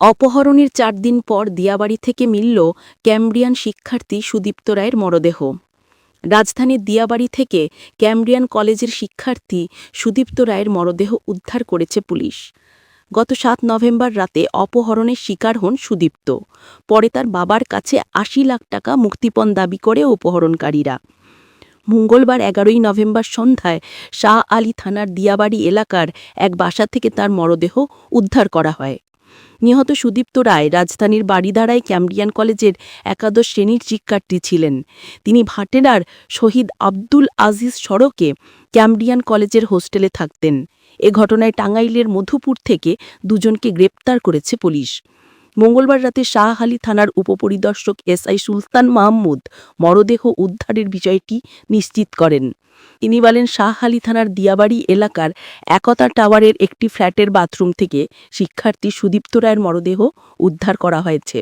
অপহরণের চার দিন পর দিয়াবাড়ি থেকে মিলল ক্যামব্রিয়ান শিক্ষার্থী সুদীপ্ত রায়ের মরদেহ। রাজধানীর দিয়াবাড়ি থেকে ক্যামব্রিয়ান কলেজের শিক্ষার্থী সুদীপ্ত রায়ের মরদেহ উদ্ধার করেছে পুলিশ। গত সাত নভেম্বর রাতে অপহরণের শিকার হন সুদীপ্ত। পরে তার বাবার কাছে আশি লাখ টাকা মুক্তিপণ দাবি করে অপহরণকারীরা। মঙ্গলবার এগারোই নভেম্বর সন্ধ্যায় শাহ আলী থানার দিয়াবাড়ি এলাকার এক বাসা থেকে তার মরদেহ উদ্ধার করা হয়। নিহত সুদীপ্ত রায় রাজধানীর বাড়িধারায় ক্যাম্ব্রিয়ান কলেজের একাদশ শ্রেণির শিক্ষার্থী ছিলেন। তিনি ভাটেরার শহীদ আব্দুল আজিজ সড়কে ক্যাম্ব্রিয়ান কলেজের হোস্টেলে থাকতেন। এ ঘটনায় টাঙ্গাইলের মধুপুর থেকে দুজনকে গ্রেপ্তার করেছে পুলিশ। মঙ্গলবার রাতে শাহ আলী থানার উপপরিদর্শক এসআই সুলতান মাহমুদ মরদেহ উদ্ধারের বিষয়টি নিশ্চিত করেন। তিনি বলেন, শাহ আলী থানার দিয়াবাড়ি এলাকার একতা টাওয়ারের একটি ফ্ল্যাটের বাথরুম থেকে শিক্ষার্থী সুদীপ্ত রায়ের মরদেহ উদ্ধার করা হয়েছে।